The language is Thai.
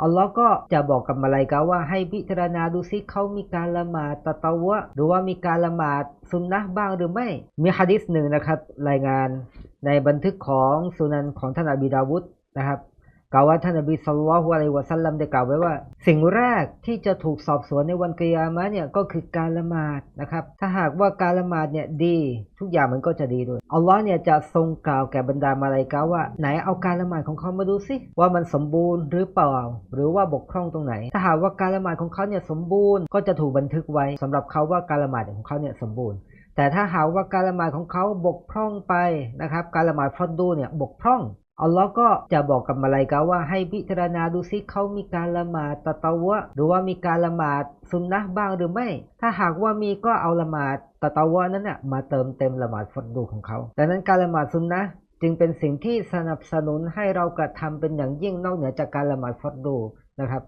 อัลลอฮ์ก็จะบอกกับมาลายกาว่าให้พิจารณาดูซิเขามีการละหมาดตะตะวะ หรือว่ามีการละหมาดซุนนะบ้างหรือไม่ มีฮะดิษหนึ่งนะครับ รายงานในบันทึกของสุนันของท่านอบีดาวุฒนะครับ กล่าวว่าท่านอบีสัลลัลลอฮุอะลัยวะสัลลัมได้กล่าวไว้ว่า สิ่งแรกที่จะถูกสอบสวนในวันกิยามะเนี่ยก็คือการละหมาดนะครับ ถ้าหากว่าการละหมาดเนี่ยดี ทุกอย่างมันก็จะดีด้วยอัลลอฮ์เนี่ยจะทรงกล่าวแก่บรรดามาลายกาว่า ไหนเอาการละหมาดของเขามาดูสิว่ามันสมบูรณ์หรือเปล่า หรือว่าบกพร่องตรงไหน ถ้าหากว่าการละหมาดของเขาเนี่ยสมบูรณ์ก็จะถูกบันทึกไว้สำหรับเขาว่าการละหมาดของเขาเนี่ยสมบูรณ์แต่ถ้าหากว่าการละหมาดของเขาบกพร่องไปนะครับ การละหมาดฟรอดดูเนี่ยบกพร่อง อัลลอฮ์ก็จะบอกกับมาลายกาว่าให้พิจารณาดูซิเขามีการละหมาดตะตะวะ หรือว่ามีการละหมาดซุนนะบ้างหรือไม่ ถ้าหากว่ามีก็เอาละหมาดตะตะวะนั้นน่ะมาเติมเต็มละหมาดฟรอดดูของเขาดังนั้นการละหมาดซุนนะจึงเป็นสิ่งที่สนับสนุนให้เรากระทำเป็นอย่างยิ่งนอกเหนือจากการละหมาดฟรอดดูนะครับ